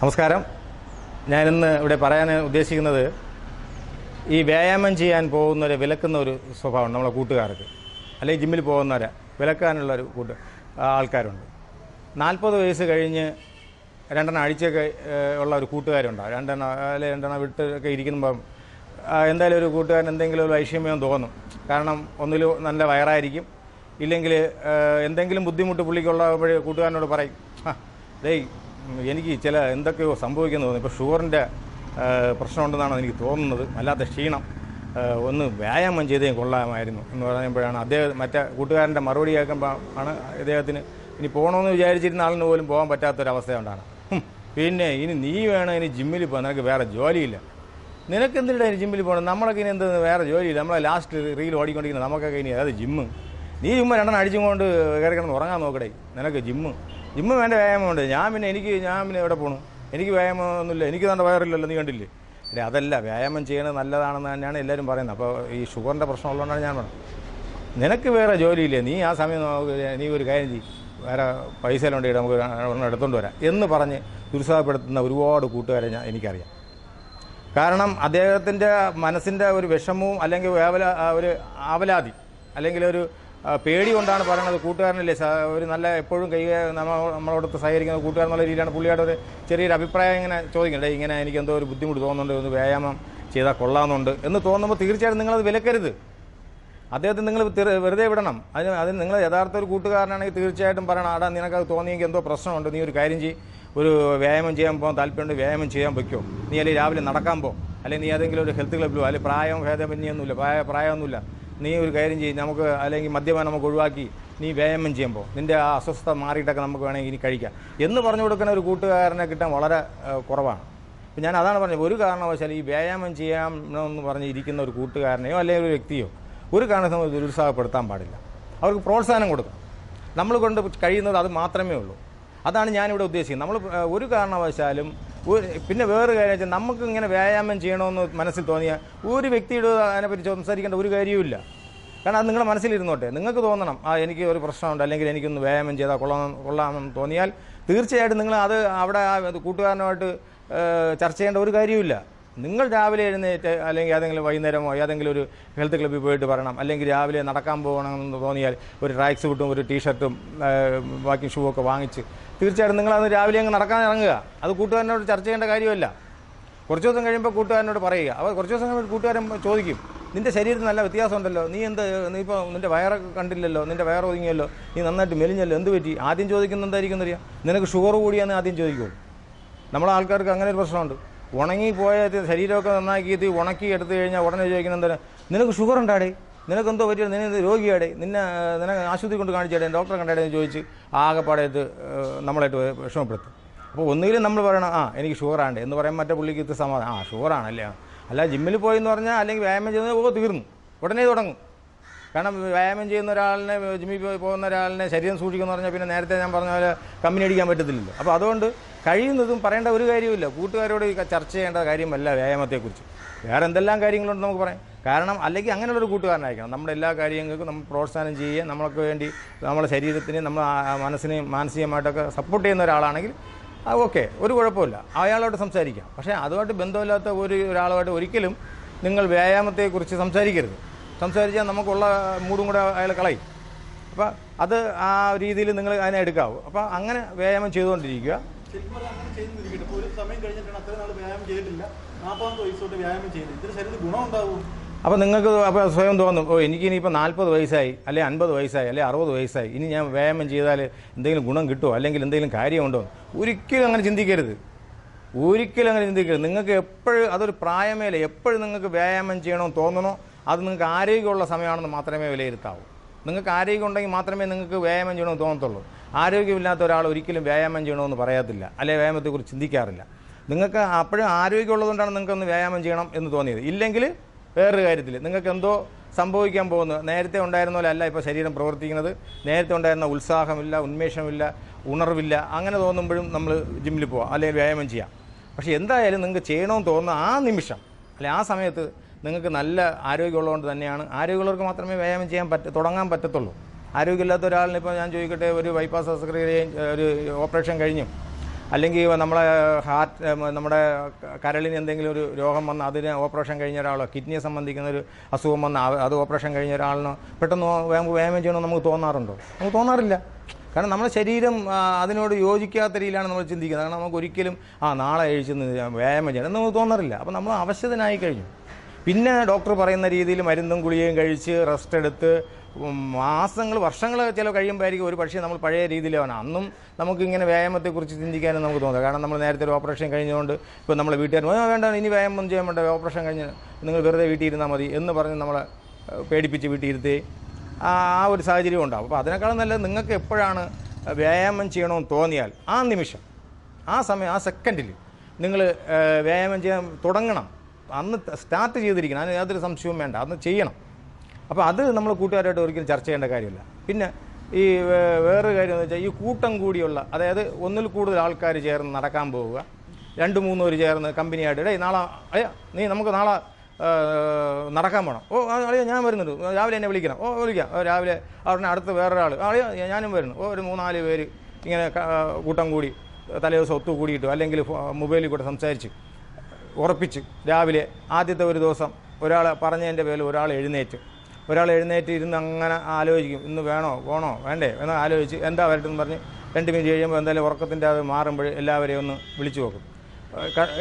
നമസ്കാരം. ഞാനിന്ന് ഇവിടെ പറയാൻ ഉദ്ദേശിക്കുന്നത് ഈ വ്യായാമം ചെയ്യാൻ പോകുന്നവരെ വിലക്കുന്ന ഒരു സ്വഭാവം നമ്മളെ കൂട്ടുകാർക്ക് അല്ലെങ്കിൽ ജിമ്മിൽ പോകുന്നവരെ വിലക്കാനുള്ള ഒരു കൂട്ട് ആൾക്കാരുണ്ട്. നാൽപ്പത് വയസ്സ് കഴിഞ്ഞ് രണ്ടെണ്ണം അഴിച്ചൊക്കെ ഉള്ള ഒരു കൂട്ടുകാരുണ്ടാവും രണ്ടെണ്ണം അല്ലെങ്കിൽ രണ്ടെണ്ണം വിട്ടൊക്കെ ഇരിക്കുമ്പം എന്തായാലും ഒരു കൂട്ടുകാരൻ എന്തെങ്കിലും ഒരു ഐഷമ്യം തോന്നും. കാരണം ഒന്നിൽ നല്ല വയറായിരിക്കും. ഇല്ലെങ്കിൽ എന്തെങ്കിലും ബുദ്ധിമുട്ട് പുള്ളിക്കുള്ളപ്പോഴേ കൂട്ടുകാരനോട് പറയും "ആ, ഡേയ് എനിക്ക് ചില എന്തൊക്കെയോ സംഭവിക്കുന്നു തോന്നുന്നു ഇപ്പോൾ ഷുഗറിന്റെ പ്രശ്നമുണ്ടെന്നാണ് എനിക്ക് തോന്നുന്നത്. അല്ലാത്ത ക്ഷീണം ഒന്ന് വ്യായാമം ചെയ്തേ കൊള്ളാമായിരുന്നു എന്ന് പറയുമ്പോഴാണ് അദ്ദേഹം മറ്റേ കൂട്ടുകാരന്റെ മറുപടി കേൾക്കുമ്പോൾ ആണ് അദ്ദേഹത്തിന് ഇനി പോകണമെന്ന് വിചാരിച്ചിരുന്ന ആളിന് പോലും പോകാൻ പറ്റാത്തൊരവസ്ഥയുണ്ടാണ് പിന്നെ ഇനി നീ വേണം ഇനി ജിമ്മിൽ പോകാൻ നിനക്ക് വേറെ ജോലിയില്ല. നിനക്ക് എന്തിനാണ് ഇനി ജിമ്മിൽ പോകണം നമ്മളൊക്കെ ഇനി എന്ത് വേറെ ജോലിയില്ല. നമ്മളെ ലാസ്റ്റ് റീൽ ഓടിക്കൊണ്ടിരിക്കുന്നത് നമുക്കൊക്കെ ഇനി അതായത് ജിമ്മ്? നീ ചുമ്മാ രണ്ടെണ്ണം അടിച്ചും കൊണ്ട് കയറി കിടന്ന് ഉറങ്ങാൻ നോക്കടേ. നിനക്ക് ജിമ്മ്. ജിമ്മ് വേണ്ട വ്യായാമമുണ്ട് ഞാൻ പിന്നെ എനിക്ക് ഞാൻ പിന്നെ എവിടെ പോകണം എനിക്ക് വ്യായാമമൊന്നുമില്ല. എനിക്ക് നല്ല വയറില്ലല്ലോ നീ കണ്ടില്ലേ? അല്ലെ അതല്ല വ്യായാമം ചെയ്യണത് നല്ലതാണെന്ന് തന്നെയാണ് എല്ലാവരും പറയുന്നത്. അപ്പോൾ ഈ ഷുഗറിന്റെ പ്രശ്നം ഉള്ളതുകൊണ്ടാണ് ഞാൻ പറഞ്ഞത്. നിനക്ക് വേറെ ജോലിയില്ലേ? നീ ആ സമയം നീ ഒരു കാര്യം ചെയ്യും. വേറെ പൈസ ഉണ്ടെങ്കിൽ നമുക്ക് ഒരെണ്ണം എടുത്തുകൊണ്ട് വരാം. എന്ന് പറഞ്ഞ് നിരുത്സാഹപ്പെടുത്തുന്ന ഒരുപാട് കൂട്ടുകാരെ ഞാൻ എനിക്കറിയാം. കാരണം അദ്ദേഹത്തിന്റെ മനസ്സിന്റെ ഒരു വിഷമവും അല്ലെങ്കിൽ വേവല ഒരു ആവലാതി അല്ലെങ്കിൽ ഒരു പേടി കൊണ്ടാണ് പറയുന്നത് കൂട്ടുകാരനല്ലേ ഒരു നല്ല എപ്പോഴും കൈ നമ്മളോടൊത്ത് സഹകരിക്കുന്ന കൂട്ടുകാരൻ എന്നുള്ള രീതിയിലാണ് പുള്ളിയുടെ ഒരു ചെറിയൊരു അഭിപ്രായം ഇങ്ങനെ ചോദിക്കണ്ടേ ഇങ്ങനെ എനിക്ക് എന്തോ ഒരു ബുദ്ധിമുട്ട് തോന്നുന്നുണ്ട് ഒന്ന് വ്യായാമം ചെയ്താൽ കൊള്ളാമെന്നുണ്ട്. എന്ന് തോന്നുമ്പോൾ തീർച്ചയായിട്ടും നിങ്ങളത് വിലക്കരുത്. അദ്ദേഹത്തിന് നിങ്ങൾ വെറുതെ വിടണം. അതിന് അതിന് നിങ്ങൾ യഥാർത്ഥ ഒരു കൂട്ടുകാരനാണെങ്കിൽ തീർച്ചയായിട്ടും പറയണം ആടാ നിനക്കത് തോന്നിയെങ്കിൽ എന്തോ പ്രശ്നമുണ്ട് നീ ഒരു കാര്യം ചെയ്യും. ഒരു വ്യായാമം ചെയ്യാൻ പോകാൻ താല്പര്യമുണ്ട് വ്യായാമം ചെയ്യാൻ പറ്റുമോ നീ അല്ലെങ്കിൽ രാവിലെ നടക്കാൻ പോ. അല്ലെങ്കിൽ നീ ഏതെങ്കിലും ഒരു ഹെൽത്ത് ക്ലബ്ബിലോ അല്ലെങ്കിൽ പ്രായം ഭേദമന്യൊന്നുമില്ല പ്രായ പ്രായമൊന്നുമില്ല. നീ ഒരു കാര്യം ചെയ്യും നമുക്ക് അല്ലെങ്കിൽ മദ്യപാനം നമുക്ക് ഒഴിവാക്കി നീ വ്യായാമം ചെയ്യുമ്പോൾ നിന്റെ ആ അസ്വസ്ഥത മാറിയിട്ടൊക്കെ നമുക്ക് വേണമെങ്കിൽ ഇനി കഴിക്കാം. എന്ന് പറഞ്ഞു കൊടുക്കുന്ന ഒരു കൂട്ടുകാരനെ കിട്ടാൻ വളരെ കുറവാണ്. അപ്പം ഞാൻ അതാണ് പറഞ്ഞത് ഒരു കാരണവശാൽ ഈ വ്യായാമം ചെയ്യാമെന്ന് പറഞ്ഞ് ഇരിക്കുന്ന ഒരു കൂട്ടുകാരനെയോ അല്ലെങ്കിൽ ഒരു വ്യക്തിയോ ഒരു കാരണവശാലും നിരുത്സാഹപ്പെടുത്താൻ പാടില്ല. അവർക്ക് പ്രോത്സാഹനം കൊടുക്കണം. നമ്മൾ കൊണ്ട് കഴിയുന്നത് അത് മാത്രമേ ഉള്ളൂ. അതാണ് ഞാനിവിടെ ഉദ്ദേശിക്കുന്നത്. നമ്മൾ ഒരു കാരണവശാലും പിന്നെ വേറെ കാര്യം വെച്ചാൽ നമുക്ക് ഇങ്ങനെ വ്യായാമം ചെയ്യണമെന്ന് മനസ്സിൽ തോന്നിയാൽ ഒരു വ്യക്തിയുടെ അതിനെപ്പറ്റി സംസാരിക്കേണ്ട ഒരു കാര്യവുമില്ല കാരണം അത് നിങ്ങളുടെ മനസ്സിലിരുന്നോട്ടെ. നിങ്ങൾക്ക് തോന്നണം ആ എനിക്ക് ഒരു പ്രശ്നമുണ്ട് അല്ലെങ്കിൽ എനിക്കൊന്ന് വ്യായാമം ചെയ്താൽ കൊള്ളാം കൊള്ളാമെന്ന് തോന്നിയാൽ തീർച്ചയായിട്ടും നിങ്ങൾ അത് അവിടെ ആ കൂട്ടുകാരനുമായിട്ട് ചർച്ച ചെയ്യേണ്ട ഒരു കാര്യവുമില്ല നിങ്ങൾ രാവിലെ എഴുന്നേറ്റ് അല്ലെങ്കിൽ ഏതെങ്കിലും വൈകുന്നേരമോ ഏതെങ്കിലും ഒരു ഹെൽത്ത് ക്ലബ്ബിൽ പോയിട്ട് പറയണം അല്ലെങ്കിൽ രാവിലെ നടക്കാൻ പോകണമെന്ന് തോന്നിയാൽ ഒരു ട്രാക്ക് സൂട്ടും ഒരു ടീഷർട്ടും വാക്കിംഗ് ഷൂ ഒക്കെ വാങ്ങിച്ച് തീർച്ചയായിട്ടും നിങ്ങളന്ന് രാവിലെ അങ്ങ് നടക്കാൻ ഇറങ്ങുക. അത് കൂട്ടുകാരനോട് ചർച്ച ചെയ്യേണ്ട കാര്യമല്ല. കുറച്ച് ദിവസം കഴിയുമ്പോൾ കൂട്ടുകാരനോട് പറയുക. അപ്പോൾ കുറച്ച് ദിവസം കഴിയുമ്പോൾ കൂട്ടുകാരൻ ചോദിക്കും നിന്റെ ശരീരത്തിന് നല്ല വ്യത്യാസമുണ്ടല്ലോ നീ എന്ത് നീ ഇപ്പോൾ നിന്റെ വയറൊക്കെ കണ്ടില്ലല്ലോ നിന്റെ വയർ ഒതുങ്ങിയല്ലോ നീ നന്നായിട്ട് മെലിഞ്ഞല്ലോ എന്ത് പറ്റി? ആദ്യം ചോദിക്കുന്ന എന്തായിരിക്കും എന്നറിയാം? നിനക്ക് ഷുഗർ കൂടിയാന്ന് ആദ്യം ചോദിക്കുള്ളൂ നമ്മളെ ആൾക്കാർക്ക് അങ്ങനെ ഒരു പ്രശ്നമുണ്ട്. ഉണങ്ങിപ്പോയ ഇത് ശരീരമൊക്കെ നന്നാക്കിയിട്ട് ഉണക്കി എടുത്തു കഴിഞ്ഞാൽ ഉടനെ ചോദിക്കുന്ന എന്താ നിനക്ക് ഷുഗർ ഉണ്ടാടേ നിനക്ക് എന്തോ പറ്റിയ നിന്നെ രോഗിയാടേ? നിന്നെ നിനക്ക് ആശുപത്രി കൊണ്ട് കാണിച്ചാടേ? ഡോക്ടറെ കണ്ടാടേ എന്ന് ചോദിച്ച് ആകെപ്പാടായിട്ട് നമ്മളായിട്ട് വിഷമപ്പെടുത്തും. അപ്പോൾ ഒന്നുകിലും നമ്മൾ പറയണം ആ എനിക്ക് ഷുഗറാണ്ട് എന്ന് പറയാൻ മറ്റേ പുള്ളിക്ക് ഇത് സമാധാനം. ആ ഷുഗറാണല്ലേ. അല്ല ജിമ്മിൽ പോയി എന്ന് പറഞ്ഞാൽ അല്ലെങ്കിൽ വ്യായാമം ചെയ്യുന്നത് ഓ തീർന്നു. ഉടനെ തുടങ്ങും. കാരണം വ്യായാമം ചെയ്യുന്ന ഒരാളിനെ ജിമ്മിൽ പോകുന്ന ഒരാളിനെ ശരീരം സൂക്ഷിക്കുമെന്ന് പറഞ്ഞാൽ പിന്നെ നേരത്തെ ഞാൻ പറഞ്ഞ പോലെ കമ്പനി അടിക്കാൻ പറ്റത്തില്ലല്ലോ. അപ്പോൾ അതുകൊണ്ട് കഴിയുന്നതും പറയേണ്ട ഒരു കാര്യമില്ല കൂട്ടുകാരോട് ചർച്ച ചെയ്യേണ്ട കാര്യമല്ല വ്യായാമത്തെക്കുറിച്ച്. വേറെ എന്തെല്ലാം കാര്യങ്ങളുണ്ട് നമുക്ക് പറയാം. കാരണം അല്ലെങ്കിൽ അങ്ങനെയുള്ളൊരു കൂട്ടുകാരനായിരിക്കണം. നമ്മുടെ എല്ലാ കാര്യങ്ങൾക്കും നമ്മൾ പ്രോത്സാഹനം ചെയ്യുക നമ്മൾക്ക് വേണ്ടി നമ്മുടെ ശരീരത്തിനെയും നമ്മുടെ മനസ്സിനെയും മാനസികമായിട്ടൊക്കെ സപ്പോർട്ട് ചെയ്യുന്ന ഒരാളാണെങ്കിൽ അത് ഓക്കെ ഒരു കുഴപ്പമില്ല. അയാളോട് സംസാരിക്കാം. പക്ഷേ അതുമായിട്ട് ബന്ധമില്ലാത്ത ഒരു ഒരാളുമായിട്ട് ഒരിക്കലും നിങ്ങൾ വ്യായാമത്തെക്കുറിച്ച് സംസാരിക്കരുത്. സംസാരിച്ചാൽ നമുക്കുള്ള മൂടും കൂടെ അയാൾ കളയും. അപ്പോൾ അത് ആ രീതിയിൽ നിങ്ങൾ അതിനെ എടുക്കാവൂ. അപ്പോൾ അങ്ങനെ വ്യായാമം ചെയ്തുകൊണ്ടിരിക്കുക. ഒരു സമയം കഴിഞ്ഞിട്ടാണ് അത്രയും നാൾ വ്യായാമം ചെയ്തിട്ടില്ല. നാൽപ്പതാമത്തെ വയസ്സോട്ട് വ്യായാമം ചെയ്യുന്നത്. ഇതിന് ശരീരത്തിൽ ഗുണം അപ്പോൾ നിങ്ങൾക്ക് അപ്പോൾ സ്വയം തോന്നും ഓ എനിക്ക് ഇനിയിപ്പോൾ നാൽപ്പത് വയസ്സായി അല്ലെ അൻപത് വയസ്സായി അല്ലെ അറുപത് വയസ്സായി ഇനി ഞാൻ വ്യായാമം ചെയ്താൽ എന്തെങ്കിലും ഗുണം കിട്ടുമോ അല്ലെങ്കിൽ എന്തെങ്കിലും കാര്യമുണ്ടോ? ഒരിക്കലും അങ്ങനെ ചിന്തിക്കരുത്. ഒരിക്കലും അങ്ങനെ ചിന്തിക്കരുത്. നിങ്ങൾക്ക് എപ്പോഴും അതൊരു പ്രായമേല എപ്പോഴും നിങ്ങൾക്ക് വ്യായാമം ചെയ്യണമെന്ന് തോന്നണോ അത് നിങ്ങൾക്ക് ആരോഗ്യമുള്ള സമയമാണെന്ന് മാത്രമേ വിലയിരുത്താവൂ. നിങ്ങൾക്ക് ആരോഗ്യം ഉണ്ടെങ്കിൽ മാത്രമേ നിങ്ങൾക്ക് വ്യായാമം ചെയ്യണമെന്ന് തോന്നത്തുള്ളൂ. ആരോഗ്യമില്ലാത്ത ഒരാൾ ഒരിക്കലും വ്യായാമം ചെയ്യണമെന്ന് പറയത്തില്ല അല്ലെ വ്യായാമത്തെക്കുറിച്ച് ചിന്തിക്കാറില്ല. നിങ്ങൾക്ക് അപ്പോഴും ആരോഗ്യമുള്ളതുകൊണ്ടാണ് നിങ്ങൾക്കൊന്ന് വ്യായാമം ചെയ്യണം എന്ന് തോന്നിയത്. ഇല്ലെങ്കിൽ വേറൊരു കാര്യത്തിൽ നിങ്ങൾക്ക് എന്തോ സംഭവിക്കാൻ പോകുന്നത് നേരത്തെ ഉണ്ടായിരുന്ന പോലെ അല്ല ഇപ്പോൾ ശരീരം പ്രവർത്തിക്കുന്നത്. നേരത്തെ ഉണ്ടായിരുന്ന ഉത്സാഹമില്ല ഉന്മേഷമില്ല ഉണർവില്ല അങ്ങനെ തോന്നുമ്പോഴും നമ്മൾ ജിമ്മിൽ പോവാം. അല്ലെങ്കിൽ വ്യായാമം ചെയ്യാം. പക്ഷേ എന്തായാലും നിങ്ങൾക്ക് ചെയ്യണമെന്ന് തോന്നുന്ന ആ നിമിഷം അല്ലെ ആ സമയത്ത് നിങ്ങൾക്ക് നല്ല ആരോഗ്യമുള്ളതുകൊണ്ട് തന്നെയാണ് ആരോഗ്യമുള്ളവർക്ക് മാത്രമേ വ്യായാമം ചെയ്യാൻ പറ്റ തുടങ്ങാൻ പറ്റത്തുള്ളൂ. ആരോഗ്യമില്ലാത്ത ഒരാളിനിപ്പോൾ ഞാൻ ചോദിക്കട്ടെ ഒരു ബൈപ്പാസ് ശസ്ത്രക്രിയ ഒരു ഓപ്പറേഷൻ കഴിഞ്ഞു. അല്ലെങ്കിൽ നമ്മളെ ഹാർട്ട് നമ്മുടെ കരളിന് എന്തെങ്കിലും ഒരു രോഗം വന്ന് അതിന് ഓപ്പറേഷൻ കഴിഞ്ഞ ഒരാളോ കിഡ്നിയെ സംബന്ധിക്കുന്ന ഒരു അസുഖം വന്ന് അത് ഓപ്പറേഷൻ കഴിഞ്ഞ ഒരാളിനോ പെട്ടെന്ന് വ്യായാമം ചെയ്യണമെന്ന് നമുക്ക് തോന്നാറുണ്ടോ? നമുക്ക് തോന്നാറില്ല. കാരണം നമ്മുടെ ശരീരം അതിനോട് യോജിക്കാത്ത രീതിയിലാണ് നമ്മൾ ചിന്തിക്കുന്നത്. കാരണം നമുക്ക് ഒരിക്കലും ആ നാളെ കഴിച്ചെന്ന് വ്യായാമം ചെയ്യണം എന്ന് നമുക്ക് തോന്നാറില്ല. അപ്പോൾ നമ്മൾ അവശതനായി കഴിഞ്ഞു. പിന്നെ ഡോക്ടർ പറയുന്ന രീതിയിൽ മരുന്നും ഗുളികയും കഴിച്ച് റെസ്റ്റ് എടുത്ത് മാസങ്ങൾ വർഷങ്ങൾ ചില കഴിയുമ്പോഴായിരിക്കും ഒരു പക്ഷേ നമ്മൾ പഴയ രീതിയിലാണ്. അന്നും നമുക്ക് ഇങ്ങനെ വ്യായാമത്തെക്കുറിച്ച് ചിന്തിക്കാനും നമുക്ക് തോന്നുക കാരണം നമ്മൾ നേരത്തെ ഒരു ഓപ്പറേഷൻ കഴിഞ്ഞുകൊണ്ട് ഇപ്പോൾ നമ്മളെ വീട്ടുകാർ "ഓ, വേണ്ട ഇനി വ്യായാമം ചെയ്യാൻ വേണ്ട ഓപ്പറേഷൻ കഴിഞ്ഞ് നിങ്ങൾ വെറുതെ വീട്ടിൽ ഇരുന്നാൽ മതി എന്ന് പറഞ്ഞ് നമ്മളെ പേടിപ്പിച്ച് വീട്ടിൽ ഇരുത്തി ആ ഒരു സാഹചര്യം ഉണ്ടാകും അപ്പോൾ അതിനേക്കാളും നല്ലത് നിങ്ങൾക്ക് എപ്പോഴാണ് വ്യായാമം ചെയ്യണമെന്ന് തോന്നിയാൽ ആ നിമിഷം ആ സമയം ആ സെക്കൻഡിൽ നിങ്ങൾ വ്യായാമം ചെയ്യാൻ തുടങ്ങണം. അന്ന് സ്റ്റാർട്ട് ചെയ്തിരിക്കണം. അതിന് യാതൊരു സംശയവും വേണ്ട. അന്ന് ചെയ്യണം. അപ്പോൾ അത് നമ്മൾ കൂട്ടുകാരായിട്ട് ഒരിക്കലും ചർച്ച ചെയ്യേണ്ട കാര്യമില്ല. പിന്നെ ഈ വേറൊരു കാര്യം എന്ന് വെച്ചാൽ ഈ കൂട്ടം കൂടിയുള്ള അതായത് ഒന്നിൽ കൂടുതൽ ആൾക്കാർ ചേർന്ന് നടക്കാൻ പോവുക. രണ്ട് മൂന്ന് പേര് ചേർന്ന് കമ്പനിയായിട്ട് ഇടേ നാളെ അയ്യ നീ നമുക്ക് നാളെ നടക്കാൻ പോകണം ഓ ആ, ഞാൻ വരുന്നുണ്ട്. രാവിലെ എന്നെ വിളിക്കണം. ഓ വിളിക്കാം. രാവിലെ അവിടെ അടുത്ത് വേറൊരാൾ അളിയ ഞാനും വരുന്നു. ഓ ഒരു മൂന്നാൽ പേര് ഇങ്ങനെ കൂട്ടം കൂടി തലേദിവസം ഒത്തു കൂടിയിട്ടു അല്ലെങ്കിൽ മൊബൈലിൽ കൂടെ സംസാരിച്ച് ഉറപ്പിച്ച്. രാവിലെ ആദ്യത്തെ ഒരു ദിവസം ഒരാൾ പറഞ്ഞതിന്റെ പേരിൽ ഒരാൾ എഴുന്നേറ്റ്. ഒരാൾ എഴുന്നേറ്റ് ഇരുന്ന് അങ്ങനെ ആലോചിക്കും ഇന്ന് വേണോ? പോണോ? വേണ്ടേ? എന്ന് ആലോചിച്ച് എന്താ വരട്ടെന്ന് പറഞ്ഞ് രണ്ട് മിനിറ്റ് കഴിയുമ്പോൾ എന്തായാലും ഉറക്കത്തിന്റെ അത് മാറുമ്പോൾ എല്ലാവരെയും ഒന്ന് വിളിച്ചു നോക്കും.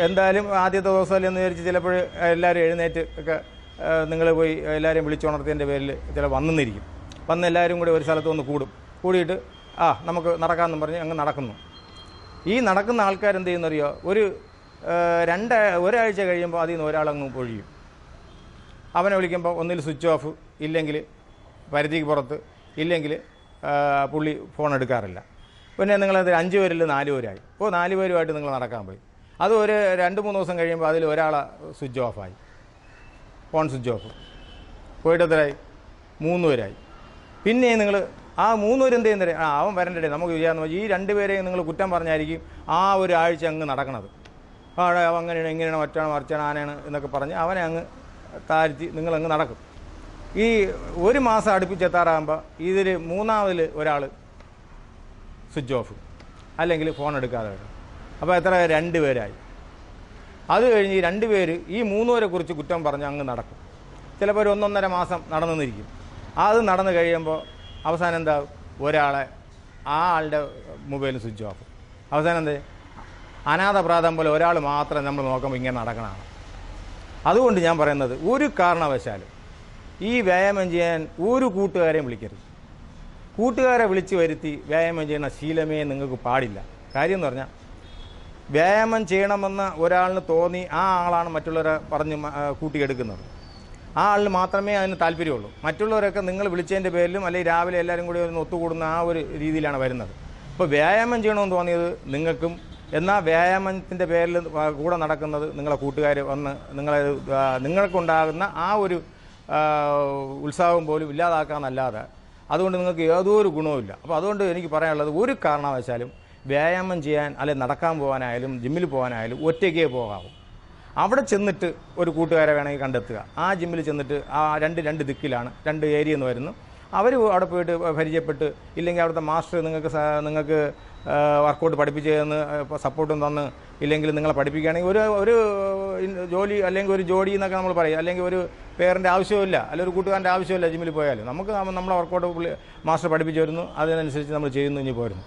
എന്തായാലും ആദ്യത്തെ ദിവസമല്ലേ എന്ന് വിചാരിച്ച് ചിലപ്പോൾ എല്ലാവരും എഴുന്നേറ്റ് ഒക്കെ നിങ്ങൾ പോയി എല്ലാവരെയും വിളിച്ചുണർത്തിയതിന്റെ പേരിൽ ചില വന്നെന്നിരിക്കും. വന്ന് എല്ലാവരും കൂടി ഒരു സ്ഥലത്ത് വന്ന് കൂടും. കൂടിയിട്ട് ആ നമുക്ക് നടക്കാമെന്നും പറഞ്ഞ് അങ്ങ് നടക്കുന്നു. ഈ നടക്കുന്ന ആൾക്കാരെന്ത് ചെയ്യുന്നറിയോ? ഒരു രണ്ട് ഒരാഴ്ച കഴിയുമ്പോൾ അതിൽ നിന്ന് ഒരാളങ്ങ് പൊഴിയും. അവനെ വിളിക്കുമ്പോൾ ഒന്നിൽ സ്വിച്ച് ഓഫ് ഇല്ലെങ്കിൽ പരിധിക്ക് പുറത്ത് ഇല്ലെങ്കിൽ പുള്ളി ഫോൺ എടുക്കാറില്ല. പിന്നെ നിങ്ങളത് അഞ്ച് പേരിൽ നാല് പേരായി. ഓ നാല് പേരുമായിട്ട് നിങ്ങൾ നടക്കാൻ പോയി. അത് ഒരു രണ്ട് മൂന്ന് ദിവസം കഴിയുമ്പോൾ അതിൽ ഒരാളെ സ്വിച്ച് ഓഫായി ഫോൺ സ്വിച്ച് ഓഫ്. പോയിട്ട് എത്രയായി മൂന്ന് പേരായി. പിന്നെ നിങ്ങൾ ആ മൂന്ന് പേര് എന്ത് ചെയ്യുന്നത് ആ അവൻ വരണ്ടേ നമുക്ക് ചെയ്യാന്ന് ഈ രണ്ട് പേരെയും നിങ്ങൾ കുറ്റം പറഞ്ഞായിരിക്കും ആ ഒരാഴ്ച അങ്ങ് നടക്കണത്. ആ അവ അവൻ അങ്ങനെയാണ് എങ്ങനെയാണ് മറ്റാണ് മറിച്ചാണ് ആനയാണ് എന്നൊക്കെ പറഞ്ഞ് അവനെ അങ്ങ് താഴ്ത്തി നിങ്ങളങ്ങ് നടക്കും. ഈ ഒരു മാസം അടുപ്പിച്ചെത്താറാകുമ്പോൾ ഇതിൽ മൂന്നാമതിൽ ഒരാൾ സ്വിച്ച് ഓഫ് അല്ലെങ്കിൽ ഫോൺ എടുക്കാതെ വരും. അപ്പോൾ എത്ര രണ്ട് പേരായി. അത് കഴിഞ്ഞ് രണ്ട് പേര് ഈ മൂന്നുപേരെ കുറിച്ച് കുറ്റം പറഞ്ഞ് അങ്ങ് നടക്കും. ചിലപ്പോൾ ഒരു ഒന്നൊന്നര മാസം നടന്നെന്നിരിക്കും അത് നടന്നു കഴിയുമ്പോൾ അവസാനം എന്താ ഒരാളെ ആ ആളുടെ മൊബൈൽ സ്വിച്ച് ഓഫ് അവസാനം എന്താ അനാഥപ്രാതം പോലെ ഒരാൾ മാത്രം നമ്മൾ നോക്കുമ്പോൾ ഇങ്ങനെ നടക്കണമാണ് അതുകൊണ്ട് ഞാൻ പറയുന്നത് ഒരു കാരണവശാലും ഈ വ്യായാമം ചെയ്യാൻ ഒരു കൂട്ടുകാരെയും വിളിക്കരുത്. കൂട്ടുകാരെ വിളിച്ചു വരുത്തി വ്യായാമം ചെയ്യുന്ന ശീലമേ നിങ്ങൾക്ക് പാടില്ല. കാര്യം എന്ന് പറഞ്ഞാൽ വ്യായാമം ചെയ്യണമെന്ന് ഒരാളിന് തോന്നി ആ ആളാണ് മറ്റുള്ളവരെ പറഞ്ഞ് കൂട്ടിയെടുക്കുന്നത്. ആ ആളിന് മാത്രമേ അതിന് താല്പര്യമുള്ളൂ. മറ്റുള്ളവരൊക്കെ നിങ്ങൾ വിളിച്ചതിന്റെ പേരിലും അല്ലെങ്കിൽ രാവിലെ എല്ലാവരും കൂടി ഒന്ന് ഒത്തുകൂടുന്ന ആ ഒരു രീതിയിലാണ് വരുന്നത്. അപ്പോൾ വ്യായാമം ചെയ്യണമെന്ന് തോന്നിയത് നിങ്ങൾക്കും എന്നാൽ വ്യായാമത്തിന്റെ പേരിൽ കൂടെ നടക്കുന്നത് നിങ്ങളെ കൂട്ടുകാർ വന്ന് നിങ്ങളെ നിങ്ങൾക്കുണ്ടാകുന്ന ആ ഒരു ഉത്സാഹം പോലും ഇല്ലാതാക്കാമെന്നല്ലാതെ അതുകൊണ്ട് നിങ്ങൾക്ക് യാതൊരു ഗുണവുമില്ല അപ്പോൾ അതുകൊണ്ട് എനിക്ക് പറയാനുള്ളത് ഒരു കാരണവശാലും വ്യായാമം ചെയ്യാൻ അല്ലെങ്കിൽ നടക്കാൻ പോകാനായാലും ജിമ്മിൽ പോകാനായാലും ഒറ്റയ്ക്കേ പോകാവൂ. അവിടെ ചെന്നിട്ട് ഒരു കൂട്ടുകാരെ വേണമെങ്കിൽ കണ്ടെത്തുക. ആ ജിമ്മിൽ ചെന്നിട്ട് ആ രണ്ട് രണ്ട് ദിക്കിലാണ് രണ്ട് ഏരിയ എന്ന് വരുന്നു. അവർ അവിടെ പോയിട്ട് പരിചയപ്പെട്ട് ഇല്ലെങ്കിൽ അവിടുത്തെ മാസ്റ്റർ നിങ്ങൾക്ക് നിങ്ങൾക്ക് വർക്കൗട്ട് പഠിപ്പിച്ച് തന്ന് സപ്പോർട്ടും തന്ന് ഇല്ലെങ്കിൽ നിങ്ങളെ പഠിപ്പിക്കുകയാണെങ്കിൽ ഒരു ഒരു ജോലി അല്ലെങ്കിൽ ഒരു ജോഡി എന്നൊക്കെ നമ്മൾ പറയും. അല്ലെങ്കിൽ ഒരു പേരന്റെ ആവശ്യമില്ല അല്ലെങ്കിൽ ഒരു കൂട്ടുകാരന്റെ ആവശ്യമില്ല ജിമ്മിൽ പോയാൽ. നമുക്ക് നമ്മളെ വർക്കൗട്ട് മാസ്റ്റർ പഠിപ്പിച്ചു വരുന്നു അതിനനുസരിച്ച് നമ്മൾ ചെയ്യുന്നു ഇനി പോരുന്നു.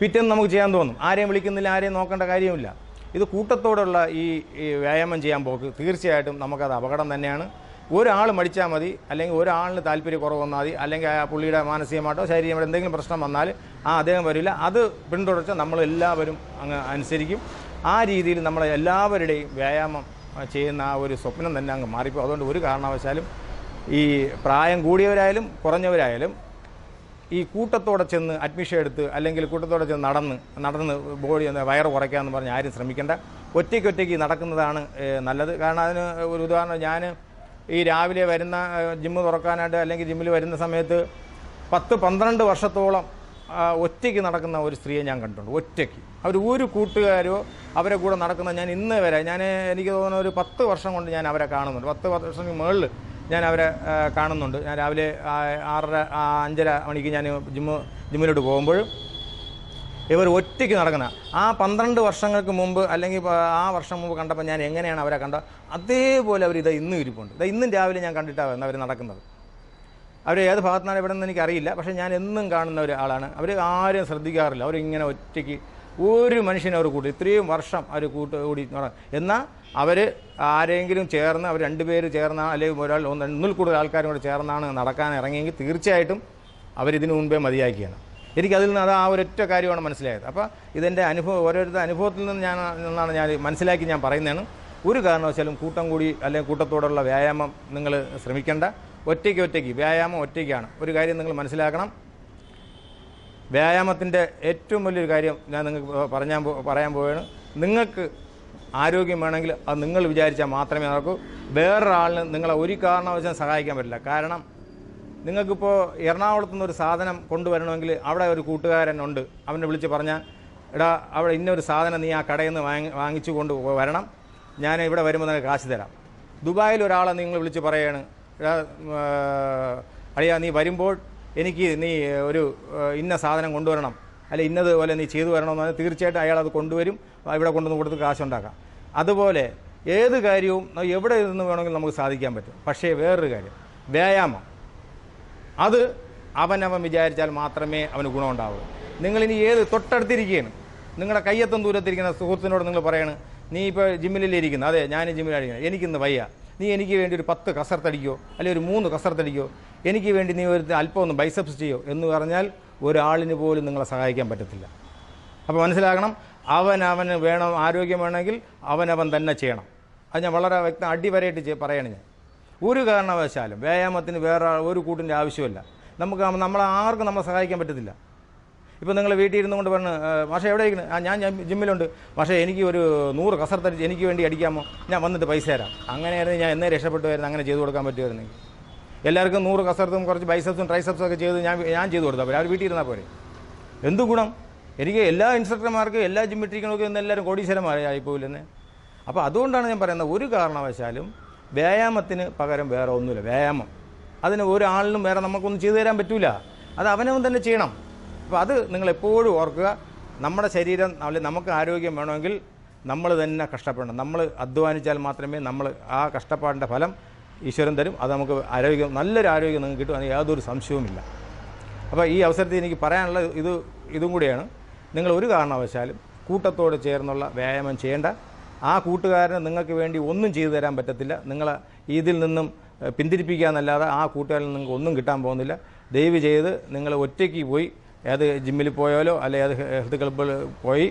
പിറ്റേന്ന് നമുക്ക് ചെയ്യാൻ തോന്നും. ആരെയും വിളിക്കുന്നില്ല ആരെയും നോക്കേണ്ട കാര്യമില്ല ഇത് കൂട്ടത്തോടുള്ള ഈ വ്യായാമം ചെയ്യാൻ പോക്ക് തീർച്ചയായിട്ടും നമുക്കത് അപകടം തന്നെയാണ്. ഒരാൾ മടിച്ചാൽ മതി അല്ലെങ്കിൽ ഒരാളിന് താല്പര്യക്കുറവ് വന്നാൽ മതി അല്ലെങ്കിൽ ആ പുള്ളിയുടെ മാനസികമായിട്ടോ ശാരീരികമായിട്ടോ എന്തെങ്കിലും പ്രശ്നം വന്നാൽ ആ അദ്ദേഹം വരില്ല. അത് പിന്തുടർച്ച നമ്മളെല്ലാവരും അങ്ങ് അനുസരിക്കും. ആ രീതിയിൽ നമ്മളെ എല്ലാവരുടെയും വ്യായാമം ചെയ്യുന്ന ആ ഒരു സ്വപ്നം തന്നെ അങ്ങ് മാറിപ്പോൾ അതുകൊണ്ട് ഒരു കാരണവശാലും ഈ പ്രായം കൂടിയവരായാലും കുറഞ്ഞവരായാലും ഈ കൂട്ടത്തോടെ ചെന്ന് അഡ്മിഷൻ എടുത്ത് അല്ലെങ്കിൽ കൂട്ടത്തോടെ ചെന്ന് നടന്ന് നടന്ന് ബോഡി വയറ് കുറയ്ക്കാമെന്ന് പറഞ്ഞ് ആരും ശ്രമിക്കേണ്ട. ഒറ്റയ്ക്ക് ഒറ്റയ്ക്ക് നടക്കുന്നതാണ് നല്ലത്. കാരണം അതിന് ഒരു ഉദാഹരണം ഞാൻ ഈ രാവിലെ വരുന്ന ജിമ്മ് തുറക്കാനായിട്ട് അല്ലെങ്കിൽ ജിമ്മിൽ വരുന്ന സമയത്ത് പത്ത് പന്ത്രണ്ട് വർഷത്തോളം ഒറ്റയ്ക്ക് നടക്കുന്ന ഒരു സ്ത്രീയെ ഞാൻ കണ്ടിട്ടുണ്ട്. ഒറ്റയ്ക്ക്. അവർ ഒരു കൂട്ടുകാരോ അവരെ കൂടെ നടക്കുന്ന ഞാൻ ഇന്ന് വരെ ഞാൻ എനിക്ക് തോന്നുന്ന ഒരു പത്ത് വർഷം കൊണ്ട് ഞാൻ അവരെ കാണുന്നുണ്ട്. പത്ത് വർഷം മുകളിൽ ഞാൻ അവരെ കാണുന്നുണ്ട്. ഞാൻ രാവിലെ ആറര അഞ്ചര മണിക്ക് ഞാൻ ജിമ്മ് ജിമ്മിലോട്ട് പോകുമ്പോൾ ഇവർ ഒറ്റയ്ക്ക് നടക്കുന്ന ആ പന്ത്രണ്ട് വർഷങ്ങൾക്ക് മുമ്പ് അല്ലെങ്കിൽ ആ വർഷം മുമ്പ് കണ്ടപ്പോൾ ഞാൻ എങ്ങനെയാണ് അവരെ കണ്ടത്? അതേപോലെ അവർ ഇത് ഇന്നും ഇരിപ്പുണ്ട്. ഇത് ഇന്നും രാവിലെ ഞാൻ കണ്ടിട്ടാണ് അവർ നടക്കുന്നത്. അവർ ഏത് ഭാഗത്തുനിന്നാണ് ഇവിടെ നിന്ന് എനിക്കറിയില്ല പക്ഷേ ഞാൻ എന്നും കാണുന്ന ഒരാളാണ് അവർ ആരും ശ്രദ്ധിക്കാറില്ല. അവരിങ്ങനെ ഒറ്റയ്ക്ക് ഒരു മനുഷ്യനെ അവർ കൂട്ടി ഇത്രയും വർഷം അവർ കൂട്ട് കൂടി എന്നാൽ അവർ ആരെങ്കിലും ചേർന്ന് അവർ രണ്ടുപേര് ചേർന്ന അല്ലെങ്കിൽ ഒരാൾ ഒന്ന് ഒന്നിൽ കൂടുതൽ ആൾക്കാരും കൂടെ ചേർന്നാണ് നടക്കാൻ ഇറങ്ങിയെങ്കിൽ തീർച്ചയായിട്ടും അവരിതിനു മുൻപേ മതിയാക്കിയാണ്. എനിക്കതിൽ നിന്ന് അത് ആ ഒരൊറ്റ കാര്യമാണ് മനസ്സിലായത്. അപ്പോൾ ഇതെന്റെ അനുഭവം ഓരോരുത്തരുടെ അനുഭവത്തിൽ നിന്ന് ഞാൻ നിന്നാണ് ഞാൻ മനസ്സിലാക്കി ഞാൻ പറയുന്നതാണ്. ഒരു കാരണവശാലും കൂട്ടം കൂടി അല്ലെങ്കിൽ കൂട്ടത്തോടുള്ള വ്യായാമം നിങ്ങൾ ശ്രമിക്കേണ്ട. ഒറ്റയ്ക്ക് ഒറ്റയ്ക്ക് വ്യായാമം ഒറ്റയ്ക്കാണ്. ഒരു കാര്യം നിങ്ങൾ മനസ്സിലാക്കണം. വ്യായാമത്തിന്റെ ഏറ്റവും വലിയൊരു കാര്യം ഞാൻ നിങ്ങൾക്ക് പറഞ്ഞാൽ പറയാൻ പോവുകയാണ്. നിങ്ങൾക്ക് ആരോഗ്യം വേണമെങ്കിൽ അത് നിങ്ങൾ വിചാരിച്ചാൽ മാത്രമേ നടക്കൂ. വേറൊരാളിന് നിങ്ങളെ ഒരു കാരണവശാലും സഹായിക്കാൻ പറ്റില്ല. കാരണം നിങ്ങൾക്കിപ്പോൾ എറണാകുളത്തു നിന്ന് ഒരു സാധനം കൊണ്ടുവരണമെങ്കിൽ അവിടെ ഒരു കൂട്ടുകാരൻ ഉണ്ട്. അവനെ വിളിച്ച് പറഞ്ഞാൽ എടാ അവിടെ ഇന്നൊരു സാധനം നീ ആ കടയിൽ നിന്ന് വാങ്ങി വാങ്ങിച്ചു കൊണ്ട് വരണം. ഞാൻ ഇവിടെ വരുമ്പോൾ നിനക്ക് കാശ് തരാം. ദുബായിൽ ഒരാളെ നിങ്ങൾ വിളിച്ച് പറയാണ് എടാ അടിയാ നീ വരുമ്പോൾ എനിക്ക് നീ ഒരു ഇന്ന സാധനം കൊണ്ടുവരണം. അല്ലെ ഇന്നതുപോലെ നീ ചെയ്തു വരണമെന്ന് പറഞ്ഞാൽ തീർച്ചയായിട്ടും അയാൾ അത് കൊണ്ടുവരും. ഇവിടെ കൊണ്ടുവന്ന് കൊടുത്ത് കാശുണ്ടാക്കാം. അതുപോലെ ഏത് കാര്യവും എവിടെ ഇരുന്ന് വേണമെങ്കിലും നമുക്ക് സാധിക്കാൻ പറ്റും. പക്ഷേ വേറൊരു കാര്യം വ്യായാമം. അത് അവനവൻ വിചാരിച്ചാൽ മാത്രമേ അവന് ഗുണമുണ്ടാവൂ. നിങ്ങളിനി ഏത് തൊട്ടടുത്തിരിക്കുകയാണ്? നിങ്ങളുടെ കയ്യത്തും ദൂരത്തിരിക്കുന്ന സുഹൃത്തിനോട് നിങ്ങൾ പറയണം നീ ഇപ്പോൾ ജിമ്മിലല്ലേ ഇരിക്കുന്നത് അതെ ഞാൻ ജിമ്മിലായിരിക്കുന്നത് എനിക്കിന്ന് വയ്യ. നീ എനിക്ക് വേണ്ടി ഒരു പത്ത് കസർത്തടിക്കോ അല്ലെങ്കിൽ ഒരു മൂന്ന് കസർത്തടിക്കോ എനിക്ക് വേണ്ടി നീ ഒരു അല്പം ഒന്ന് ബൈസപ്സ് ചെയ്യോ? എന്ന് പറഞ്ഞാൽ ഒരാളിന് പോലും നിങ്ങളെ സഹായിക്കാൻ പറ്റത്തില്ല. അപ്പോൾ മനസ്സിലാകണം അവൻ അവന് വേണം ആരോഗ്യം വേണമെങ്കിൽ അവനവൻ തന്നെ ചെയ്യണം. അത് ഞാൻ വളരെ വ്യക്തം അടിവരയിട്ട് പറയണം ഞാൻ. ഒരു കാരണവശാലും വ്യായാമത്തിന് വേറെ ഒരു കൂട്ടിന്റെ ആവശ്യമില്ല. നമുക്ക് നമ്മളെ ആർക്കും നമ്മളെ സഹായിക്കാൻ പറ്റത്തില്ല. ഇപ്പം നിങ്ങൾ വീട്ടിൽ ഇരുന്നു കൊണ്ട് പറഞ്ഞ് പക്ഷേ എവിടെ ഇരിക്കുന്നത് ആ ഞാൻ ജിമ്മിലുണ്ട്. പക്ഷേ എനിക്ക് ഒരു നൂറ് കസർത്തടിച്ച് എനിക്ക് വേണ്ടി അടിക്കാമോ? ഞാൻ വന്നിട്ട് പൈസ തരാം. അങ്ങനെയായിരുന്നു ഞാൻ എന്നേ രക്ഷപ്പെട്ടു വരുന്നത് അങ്ങനെ ചെയ്തു കൊടുക്കാൻ പറ്റുമായിരുന്നെങ്കിൽ എല്ലാവർക്കും നൂറ് കസർത്തും കുറച്ച് ബൈസപ്സും ട്രൈസപ്സും ഒക്കെ ചെയ്ത് ഞാൻ ഞാൻ ചെയ്തു കൊടുത്താൽ പോരെ അവർ വീട്ടിൽ ഇരുന്നാൽ പോരെ? എന്ത് ഗുണം? എനിക്ക് എല്ലാ ഇൻസ്ട്രക്ടർമാർക്കും എല്ലാ ജിമ്മിട്രിക്കണമൊക്കെ ഇന്ന് എല്ലാവരും കോടീശ്വരന്മാരായി പോയില്ലെന്ന് അപ്പോൾ അതുകൊണ്ടാണ് ഞാൻ പറയുന്നത് ഒരു കാരണവശാലും വ്യായാമത്തിന് പകരം വേറെ ഒന്നുമില്ല. വ്യായാമം. അതിന് ഒരാളിനും വേറെ നമുക്കൊന്നും ചെയ്തു തരാൻ പറ്റില്ല അത് അവനവൻ തന്നെ ചെയ്യണം. അപ്പോൾ അത് നിങ്ങൾ എപ്പോഴും ഓർക്കുക. നമ്മുടെ ശരീരം അല്ലെങ്കിൽ നമുക്ക് ആരോഗ്യം വേണമെങ്കിൽ നമ്മൾ തന്നെ കഷ്ടപ്പെടണം. നമ്മൾ അധ്വാനിച്ചാൽ മാത്രമേ നമ്മൾ ആ കഷ്ടപ്പാടിന്റെ ഫലം ഈശ്വരൻ തരും. അത് നമുക്ക് ആരോഗ്യം നല്ലൊരു ആരോഗ്യം നിങ്ങൾക്ക് കിട്ടും. അതിന് യാതൊരു സംശയവുമില്ല. അപ്പോൾ ഈ അവസരത്തിൽ എനിക്ക് പറയാനുള്ള ഇത് ഇതും കൂടിയാണ്. നിങ്ങൾ ഒരു കാരണവശാലും കൂട്ടത്തോട് ചേർന്നുള്ള വ്യായാമം ചെയ്യേണ്ട ആ കൂട്ടുകാരന് നിങ്ങൾക്ക് വേണ്ടി ഒന്നും ചെയ്തു തരാൻ പറ്റത്തില്ല. നിങ്ങൾ ഇതിൽ നിന്നും പിന്തിരിപ്പിക്കുക എന്നല്ലാതെ ആ കൂട്ടുകാരിൽ നിങ്ങൾക്ക് ഒന്നും കിട്ടാൻ പോകുന്നില്ല. ദയവ് ചെയ്ത് നിങ്ങൾ ഒറ്റയ്ക്ക് പോയി ഏത് ജിമ്മിൽ പോയാലോ അല്ലെങ്കിൽ ഏത് ഹെൽത്ത് ക്ലബ്ബിൽ പോയി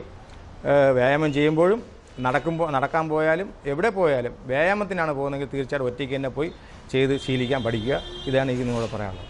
വ്യായാമം ചെയ്യുമ്പോഴും നടക്കുമ്പോൾ നടക്കാൻ പോയാലും എവിടെ പോയാലും വ്യായാമത്തിനാണ് പോകുന്നതെങ്കിൽ തീർച്ചയായിട്ടും ഒറ്റയ്ക്ക് തന്നെ പോയി ചെയ്ത് ശീലിക്കാൻ പഠിക്കുക. ഇതാണ് എനിക്ക് നിങ്ങളോട് പറയാനുള്ളത്.